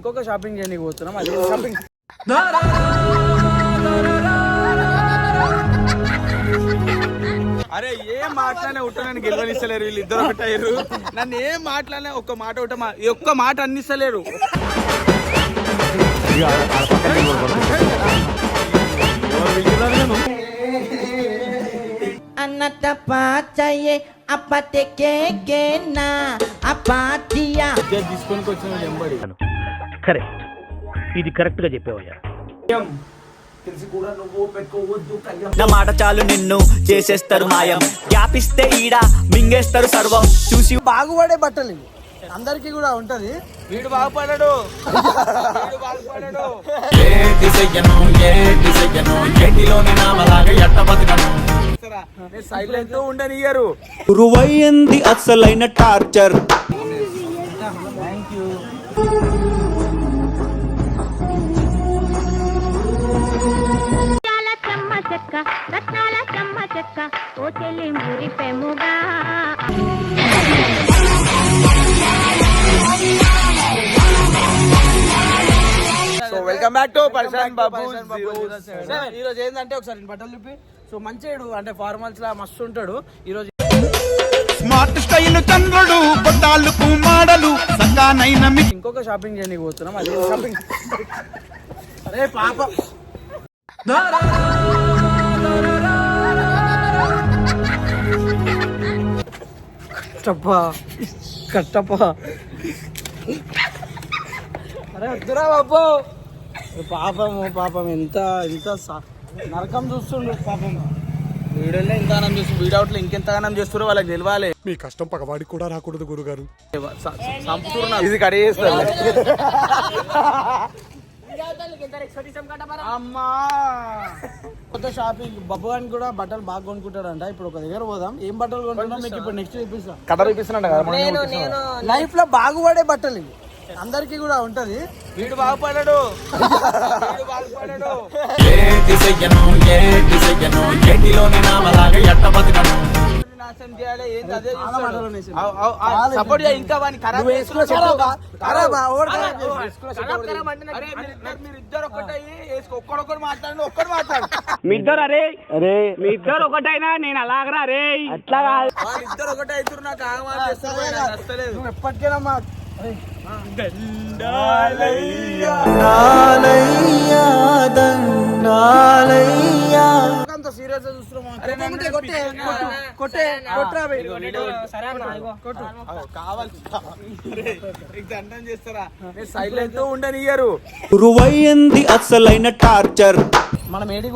ఇంకొక షాపింగ్ చేయడానికి పోతున్నాం. అదే షాపింగ్ అరే ఏం మాట్లాడినా ఉంటానని గెలవనిస్తలేరు. వీళ్ళు ఇద్దరు ఒకటయ్యారు నన్ను ఏం మాట్లాడినా ఒక్క మాట ఒకట ఒక్క మాట అన్నిస్తలేరు. అన్నట పాచయే అప్పటికే అపాతియా. తీసుకొని వచ్చిన ఎంబడి కరెక్ట్. ఇది కరెక్ట్గా చెప్పావయ్యా. నా మాట చాలు నిన్ను చేసేస్తారు మాయం. వ్యాపిస్తే ఈడ మింగేస్తారు సర్వం. చూసి బాగుపడే బట్టలు అందరికీ కూడా ఉంటది. వీడు బాగుపడాడు. వీడు బాగుపడాడు. సైలెంట్ ఉండనియరు అసలైన టార్చర్. రత్నాల చెక్క రత్నాల చెమ్మ చెక్క ఓ చెల్లి మురిపెముగా so welcome back to person బాబు ఈ రోజు ఏంటంటే ఒకసారి బట్టలు చూపి సో మంచిడు అంటే ఫార్మల్స్ లా మస్తు ఉంటాడు. ఈ రోజు స్మార్ట్ స్టైల్ చంద్రుడు కొట్టాలు కుమాడలు సంగానైన ఇంకొక షాపింగ్ చేయడానికి పోతున్నాం. అదే షాపింగ్ అరే పాప. కట్టప్ప. కట్టప్ప. అరే వద్దురా బాబు. పాపము పాపం ఎంత ఎంత నరకం చూస్తుండు పాపం. వీడియోలో ఎంత ఆనం చూస్తు వీడియోట్లో ఇంకెంతగానం చేస్తారో వాళ్ళకి తెలియాలి మీ కష్టం పగవాడికి కూడా రాకూడదు గురుగారు. ఇది కడిగేస్తారు అమ్మా. కొత్త షాపింగ్ బబ్బు అని కూడా బట్టలు బాగా కొనుక్కుంటాడంట. ఇప్పుడు ఒక దగ్గర పోదాం. ఏం బట్టలు కొంటున్నాం మీకు ఇప్పుడు నెక్స్ట్ చూపిస్తాం. కలర్ చూపిస్తున్నాడు లైఫ్లో బాగుపడే బట్టలు ఇవి. అందరికీ కూడా ఉంటది. వీడు బాగుపడాడు. వీడు బాగుపడాడు. నాశనం చేయాలి ఏంది అదే సపోర్ట్ చేయ ఇంకా వాడిని ఖరాబ్ అరే మీరు- ఇద్దరు ఒక్కడొక్కడు మాట్లాడండి ఒక్కడు మాట్లాడు. మీ ఇద్దరు అరే అరే. మీ ఇద్దరు ఒకటైనా నేను అలాగరా రే అట్లా కాదు. వాళ్ళిద్దరు ఒకటే అవుతారు నాకు ఆగమాలు చేస్తారు నాకు నచ్చలేదు. నువ్వు ఎప్పటికైనా మా అంత సీరియస్ చూస్తున్నాం చేస్తారా? సైలెంట్ ఉండనియరు గురువయ్యింది అసలైన టార్చర్. మనం ఏడికి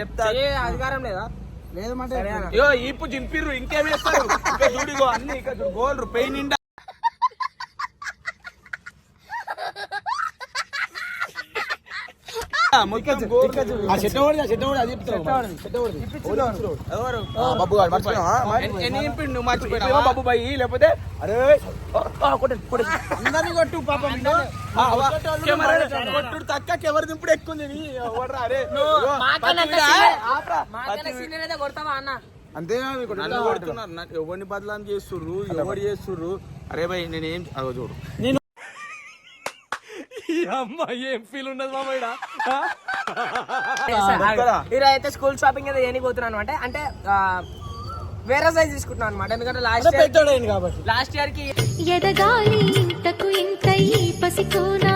చెప్తా. అధికారం లేదా? లేదు అంటే అయ్యో ఈపు చింపిర్రు ఇంకేం చేస్తారు? అన్ని గోల్డ్ పెయిన్ నిండా మొత్తం గోల్డ్. ఆ చెట్టు ఓడి, ఆ చెట్టు ఓడి, అది చెప్తావు. చెట్టు ఓడి. ఎవరు? ఎన్ని- ఎన్ని నింపిండు నువ్వు మర్చిపోయినావా? బాబు బాయ్. లేకపోతే అరే అందరినీ కొట్టు పాపం నిన్ను. ఆ, వా, కెమెరా కొట్టుడు తక్క కెమెరా దింపుడు ఎక్కువ అరే. కొడుతున్నారు. నాకు ఎవరిని బదలాం చేస్తుర్రు? ఎవరు చేస్తుర్రు? అరే భయ్ నేనేం అదో చూడు. ఈరోజు అయితే స్కూల్ షాపింగ్ అయితే ఏనికి పోతున్నాను అనమాట అంటే ఆ, వేరే సైజ్ తీసుకుంటున్నాను అనమాట ఎందుకంటే లాస్ట్ ఇయర్ కాబట్టి. లాస్ట్ ఇయర్కి ఎదగాలి ఇంతకు ఇంత ఈ పసికోనా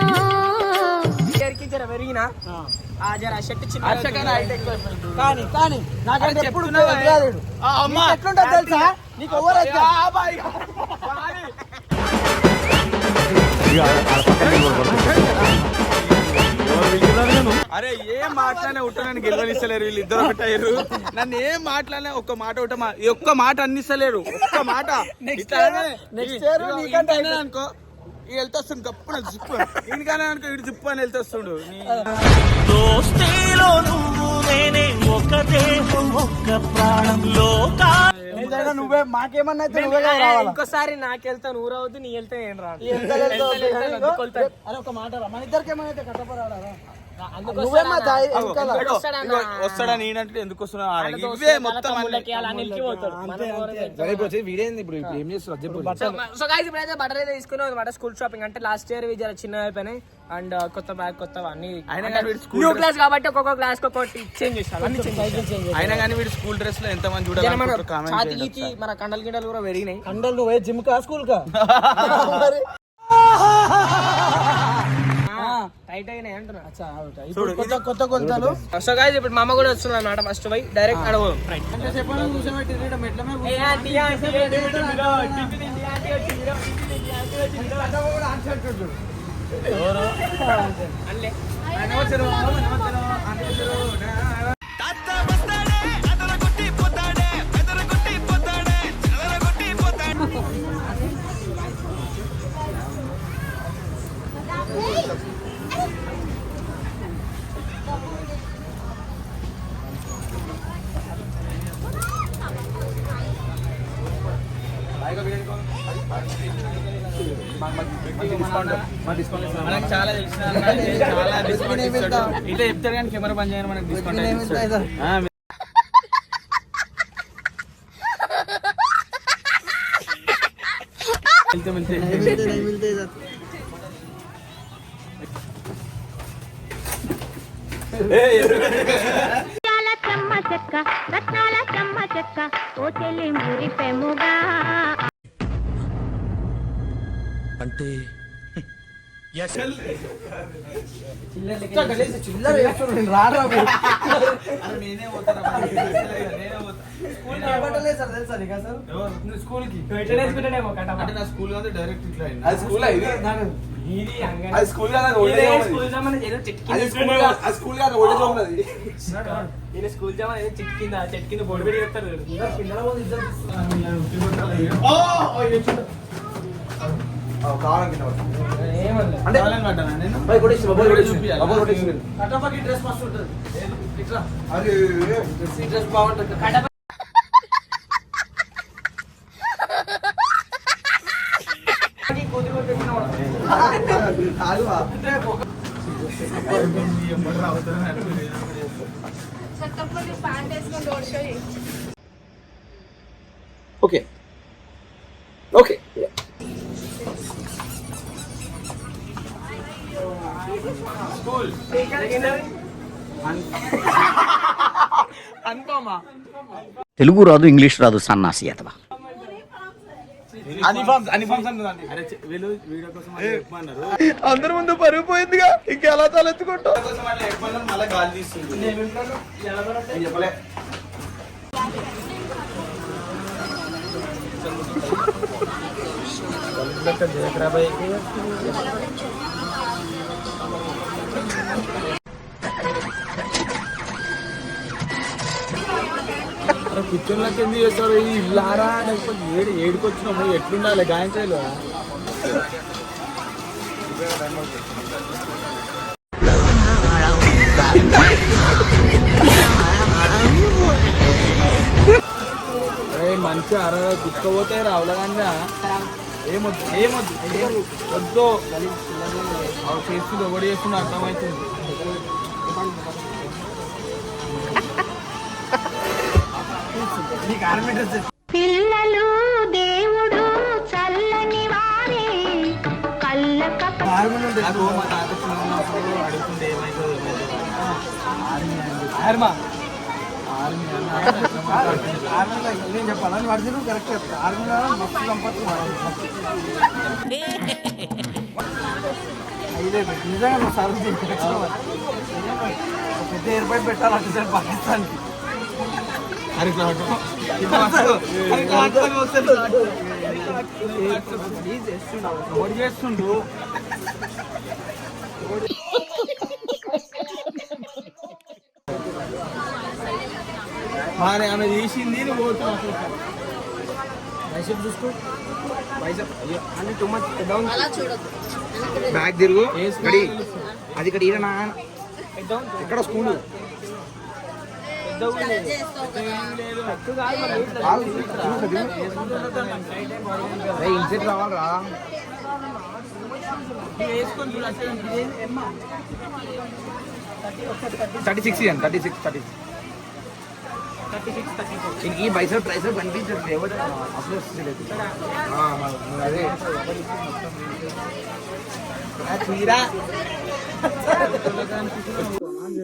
ఇయర్కి జర పెరిగిన ఆ. జర షర్ట్ చిన్న కానీ కానీ నాకంటే ఎప్పుడు ఎట్లుంటుందో తెలుసా? నీకు ఎవరు అరే ఏం మాట్లాడినా ఉంటానని గెలవనిస్తలేరు వీళ్ళు ఇద్దరు ఒకటయ్యారు నన్ను ఏం మాట్లాడినా ఒక్క మాట ఒకట ఒక్క మాట అన్నిస్తలేరు. ఒక్క మాట. అనుకో ఈ వెళ్తొస్తుంది గప్పుడు జిప్పు ఇంటికానే అనుకో ఇటు జిప్పు అని వెళ్తొస్తుండు దోస్తీలో నువ్వు నేనే ఒక దేహం ఒక్క ప్రాణం లోకా నువ్వే మాకేమన్నా ఇంకోసారి నాకు వెళ్తాను ఊరవద్దు నీ వెళ్తే కొలుతాను. అరే ఒక మాట రా మన ఇద్దరికి ఏమైనా అయితే కట్టపరాడా అందుకు నువ్వేమో? వస్తాడని నేనంటే ఎందుకు వస్తున్నా ఆయనతో ఇవే వస్తే మొత్తం తల అన్ని. ముళ్ళకి అలా నిలిచిపోతాడు. మన ఊరికి సరే ఇప్పుడు వచ్చేది వీడేంది ఇప్పుడు? ఏం చేస్తున్నారు చెప్పు సో ఇప్పుడైతే అయితే తీసుకున్నాం అనమాట. స్కూల్ షాపింగ్ అంటే లాస్ట్ ఇయర్ జర చిన్న అయిపోయినాయి. అండ్ కొత్త బ్యాగ్ కొత్త అన్ని. న్యూ క్లాస్ కాబట్టి ఒక్కొక్క క్లాస్ ఒక్కొక్కటి చేంజ్ అన్ని చేంజ్ అయినా కానీ వీడు స్కూల్ డ్రెస్లో ఎంత మంది మన చూడాలి మన కండలు గిండలు కూడా పెరిగినాయి. కండలు నువ్వే జిమ్ కా? స్కూల్ కా టైట్ అయినాయి అంటున్నా. ఇప్పుడు కొత్త కొత్త కొలతలు సో గైస్ ఇప్పుడు మా అమ్మ కూడా వస్తుంది అనమాట ఫస్ట్ పోయి డైరెక్ట్ రైట్ అంటే ఇట్లా చెప్తారు కానీ కెమెరా బంద్ చేయని మనకి డిస్కౌంట్ రత్నాల చెమ్మ చెక్క రత్నాల చెమ్మ చెక్క ఓ చెల్లి మురిపెముగా చిల్లర నేను రారా నేనే పోతారా స్కూల్ జామన్ ఏదో చెట్టు కింద చెట్టు కింద బొడి పెట్టి చెప్తారు ఇజ్జత్ ఇస్తున్నారు. అంటే. కట్టపకి డ్రెస్ మస్తు ఉంటుంది. ఈ డ్రెస్ బాగుంటుంది. ఓకే. తెలుగు రాదు ఇంగ్లీష్ రాదు సన్నాసి చెప్పమన్నారు అందరి ముందు పరుగు పోయిందిగా ఇంకెలా తలెత్తుకుంటా కోసం చెప్పలే కూర్చోళ్ళకి ఎందుకు చేస్తారు ఈ ఇల్లారా? లేకపోతే ఏడు ఏడుకు వచ్చినాము ఎట్లుండాలి గాయంత్రాలు? మంచి అర కుట్టుకోపోతే రావులగా ఏమొద్దు ఏమొద్దు వద్దు. చేస్తుంది ఒకటి చేస్తున్నా అర్థమవుతుంది. పిల్లలు దేవుడు చల్లని వారే. కళ్ళ నువ్వు కరెక్ట్ చెప్తా ఆర్మీలో మస్తు సంపత్తి. నిజంగా నువ్వు పెద్ద ఏర్పాటు పెట్టాలంటే సార్ పాకిస్తాన్కి. చేస్తుండు మరి ఆమె తీసింది. బైసెప్ చూసుకో అయ్యో, అన్ని too much down. బ్యాగ్ తిరుగు అది ఇక్కడ ఈయన. ఎక్కడ స్కూల్ ఇన్సెట్ రావాలరా వేసుకొని చూడు అసలు ఇదేంది? ఎమ్మ. థర్టీ సిక్స్ ఇవ్వండి థర్టీ సిక్స్ థర్టీ ఈ బైసప్ ట్రైసప్ కనిపించదు ఎవరు అసలు వస్తలేదు. ఆ, మరి- మరి అదే ఆ,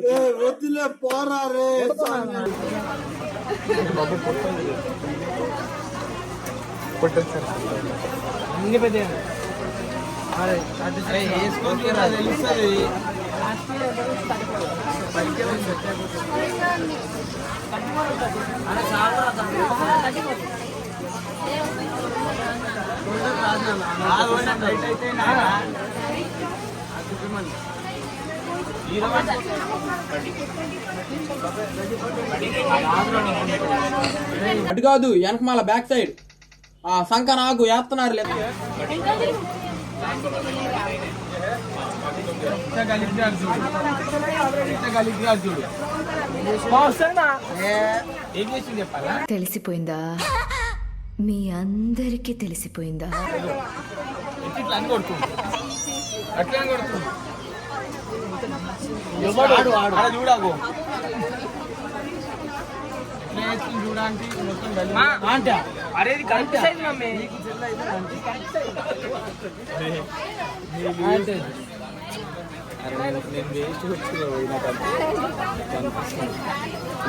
చీరా వద్దులే పోరా రే. అన్ని పెద్ద తెలుస్తుంది అటు కాదు వెనక మళ్ళీ బ్యాక్ సైడ్ ఆ సంక నాకు వేస్తున్నారు లేదా తెలిసిపోయిందా? మీ అందరికీ తెలిసిపోయిందా? అట్లా కొడుతుంది చూడాకు. Correct size mummy.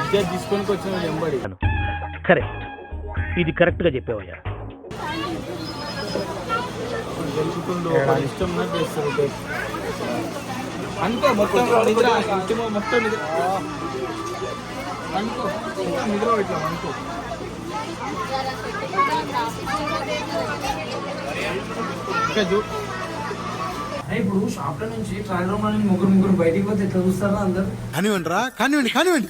ఇద్దరు తీసుకొని వచ్చిన కరెక్ట్. ఇది కరెక్ట్గా చెప్పావయ్యా గెలుపుతుండు ఇష్టం చేస్తారు అంతే మొత్తం నిద్ర మొత్తం నిద్ర. అనుకో మొత్తం నిద్ర ఇట్లా అనుకో. ఇప్పుడు షాప్లో నుంచి ట్రయల్ రూమ్ అని ముగ్గురు ముగ్గురు బయటికి పోతే ఎట్లా చూస్తారా అందరు? కానివ్వండి రా కానివ్వండి కానివ్వండి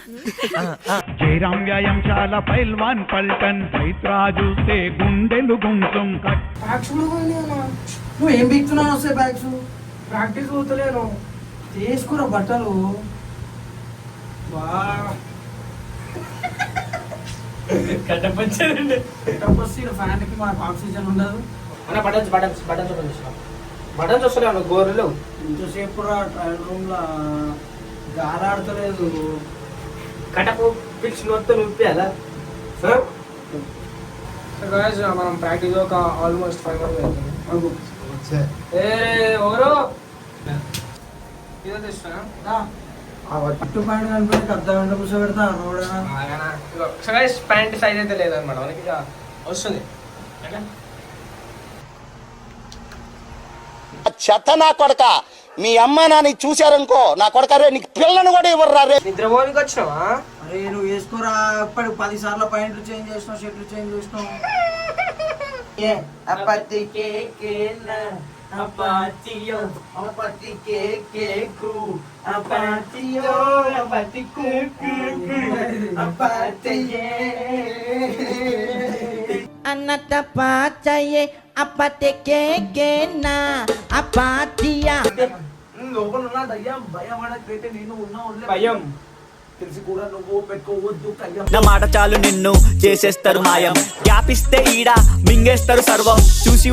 జయరాం వ్యాయామశాల పైల్వాన్ పల్టన్ రైత్రాజు గుండెలు గుంసం బ్యాగ్స్ నువ్వు ఏం బిక్తున్నావు వస్తాయి బ్యాగ్స్ ప్రాక్టీస్ పోతలేను? తీసుకురా బట్టలు. వా కట్టపచ్చారండి. కట్టపచ్చి ఫ్యాన్కి మనకు ఆక్సిజన్ ఉండదు. అన్న బటన్స్ బటన్స్ బటన్స్ ఓపెన్ చేసిన. బటన్స్ వస్తలేవు గోర్రెలు ఇంతసేపు ట్రయల్ రూమ్ లా గాలాడతలేదు. కటపు పిక్స్ మొత్తం నింపేయాలా సార్? మనం ప్రాక్టీస్ ఒక ఆల్మోస్ట్ ఫైవ్ మంత్స్ ఏ ఎవరు? ఇదో తెస్తున్నా పట్టు పాయింట్ కనిపెట్టి అర్ధ గంట కూర్చోబెడతా రోడ్ సగైస్ ప్యాంట్ సైజ్ అయితే లేదన్నమాట మనకి వస్తుంది చెత్త నా కొడక మీ అమ్మ నాని చూశారనుకో నా కొడక రే నీకు పిల్లను కూడా ఇవ్వరు రే నిద్రపోనికి వచ్చినావా అరే నువ్వు వేసుకోరా అప్పటి పది సార్లు పాయింట్లు చేంజ్ చేసినావు షర్ట్లు చేంజ్ చేసినావు ఏ అప్పటి కేకే నా అపాతియో. అపతి కేకే. కు అపాతియో. అపతి కుకు. అపాతియే అన్నట పాచయే అప్పతే కేకేనా అపాతియా. లోపల ఉన్న దయ్యం భయం పడకపోతే నేను ఉన్నా భయం. తెలిసి కూడా నువ్వు పెట్టుకోవద్దు కయ్యం. నా మాట చాలు నిన్ను చేసేస్తారు మాయం. గ్యాపిస్తే ఈడ మింగేస్తారు సర్వం. చూసి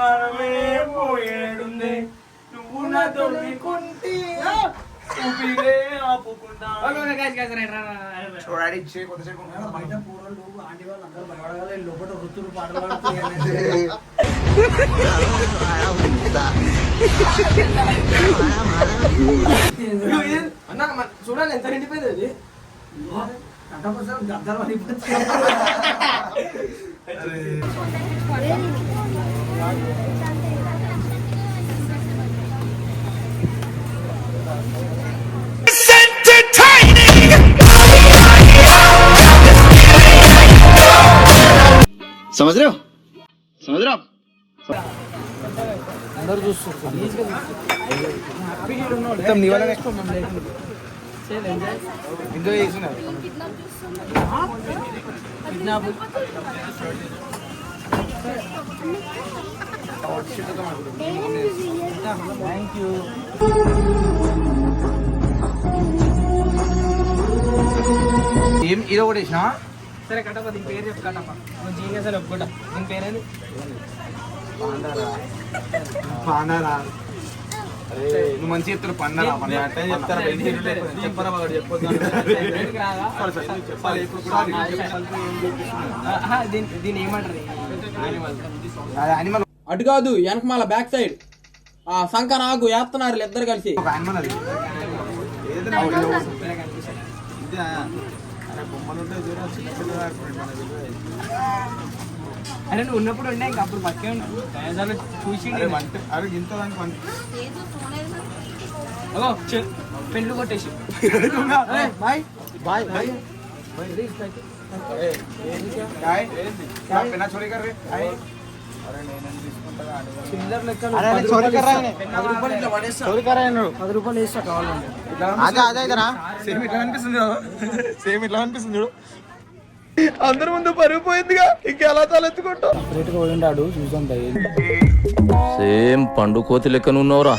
ప్రాణమే పోయేడుంది. నువ్వు నాతో నీకుంటే ఊపిరే ఆపుకుంటా చూడాలి ఇచ్చే కొద్దిసేపు బయట పూరలు ఆంటీ వాళ్ళు అందరూ భయపడగాలి లోపల ఋతులు పాటలు అన్న చూడండి ఎంత నిండిపోయింది అది? కంటపసం గద్దలు పడిపోతుంది సముద్రం సముద్రం అందరు చూస్తారు మొత్తం నీ వల్లనే ఎంజాయ్ చేసినారు థ్యాంక్ యూ ఏం ఇది ఒకటి వేసినా సరే కట్టప్ప దీని పేరు చెప్పు కట్టప్ప నువ్వు జీనియస్ అని ఒప్పుకుంటా దీని పేరేంది పాండారా నువ్వు మంచి చెప్తారు పండరా దీన్ని ఏమంటారు అటు కాదు వెనక మళ్ళీ బ్యాక్ సైడ్ ఆ సంక నాకు వేస్తున్నారు ఇద్దరు కలిసి? అరే నువ్వు ఉన్నప్పుడు ఉండే ఇంకా అప్పుడు బతికే ఉన్నావు దయాదాలు చూసి అరే ఇంత దానికి పెండ్లు కొట్టేసి. బాయ్. Bye bye. అందరు అందరి ముందు పరిగిపోయిందిగా ఇంకెలా తలెత్తుకుంటాం సపరేట్గా చూసాం సేమ్ పండు కోతి లెక్కనున్నవరా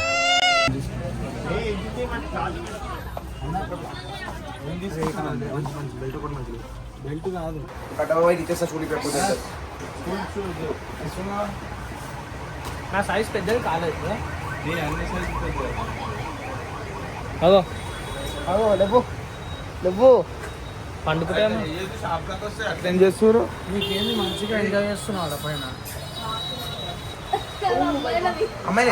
బెల్ట్ కాదు నా సైజ్ పెద్దది కాలేదు. అగో. అగో లేవు లేవు పండుకుంటే అట్లేం చేస్తారు నీకేంది మంచిగా ఎంజాయ్ చేస్తున్నావు పైన? అమ్మాయి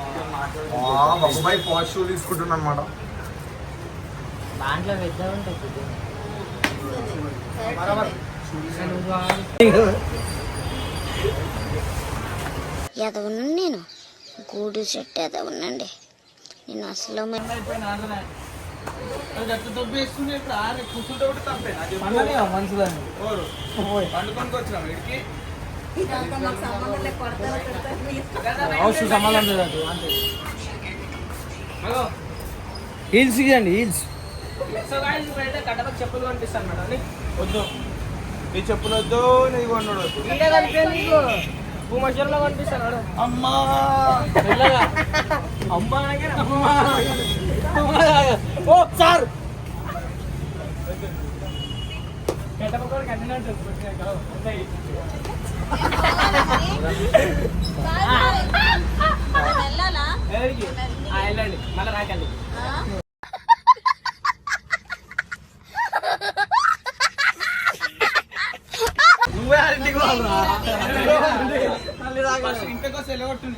అబ్బాయి పాష్ షూ తీసుకుంటున్నా అనమాట దాంట్లో పెద్ద ఉంటాయి ఎదవను నేను. గూడు చెట్టు ఎదవనండి నేను అసలు మంచిదని పండుకొని వచ్చినాం వీడికి అవసరం సంబంధం లేదు హీల్స్ ఇవ్వండి హీల్స్ కట్టపక్క చెప్పులు కనిపిస్తాను మేడం వద్దు నీ చెప్పులు వద్దు నీ కొన్నాడు నీకు భూమేశ్వరంలో కనిపిస్తాను అమ్మా అమ్మ ఓ సార్ కట్టపక్క కట్టిన ఉంటుంది వెళ్ళండి మళ్ళీ రాకండి నువ్వే ఇంటికి వాళ్ళరా ఇంటికి వస్తే వెళ్ళగొట్టుంది